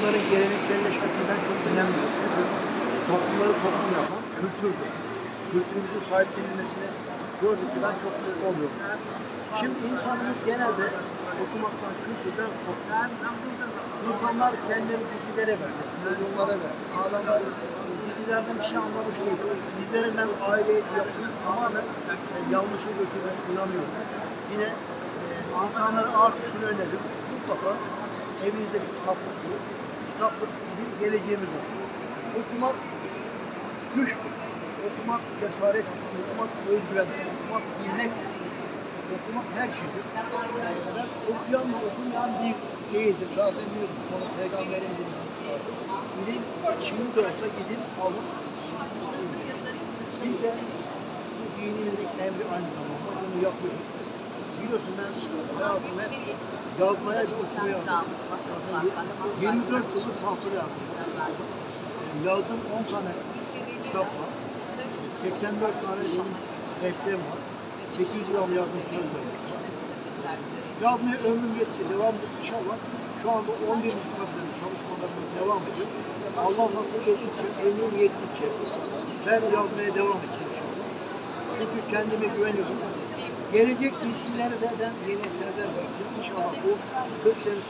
bunların gelenekselleşmesinden çok önemli. Çünkü toplumları toplum yapan kültürdür. Kültürümüzün sahiplenilmesini gördükçe ben çok mutlu oluyorum. Şimdi insanımız genelde okumaktan, kültürden korkuyor. İnsanlar kendini dizilere verdi, televizyonlara verdi. Adamlar dizilerden bir şey anlamış değil. Bizlerin ben aile yapısını tamamen e, yanlışa götürdüğüne inanıyorum. Yine e, insanlara artık şunu öneririm. Mutlaka evinizde bir kitaplık bulun. Kitaplık bizim geleceğimiz olsun. Okumak güçtür. Okumak cesaret, okumak özgüven, okumak bilmektir. Okumak her şeydir. Ben okuyan mı okumayan bir değildir. Zaten biliyorsun onu peygamberin bir. İlim şimdi de olsa gidin alın. Biz de bu dinimizin emri aynı zamanda bunu yapıyoruz. Biliyorsun ben hayatımı yazmaya okumaya Zaten 24 yıllık tahsil yaptım. Ee, Yazdığım 10 tane kitap var. 84 tane benim bestem var. 800 gram yazdım sözlerim var. Yazmaya ömrüm yetti. Devam inşallah. Şu anda 11 kitapların çalışmalarımız devam ediyor. Allah nasip ettikçe, ömrüm yettikçe ben yazmaya devam edeceğim. Çünkü kendime güveniyorum. Gelecek nesillere de ben yeni eserler vereceğim. İnşallah bu 40 sene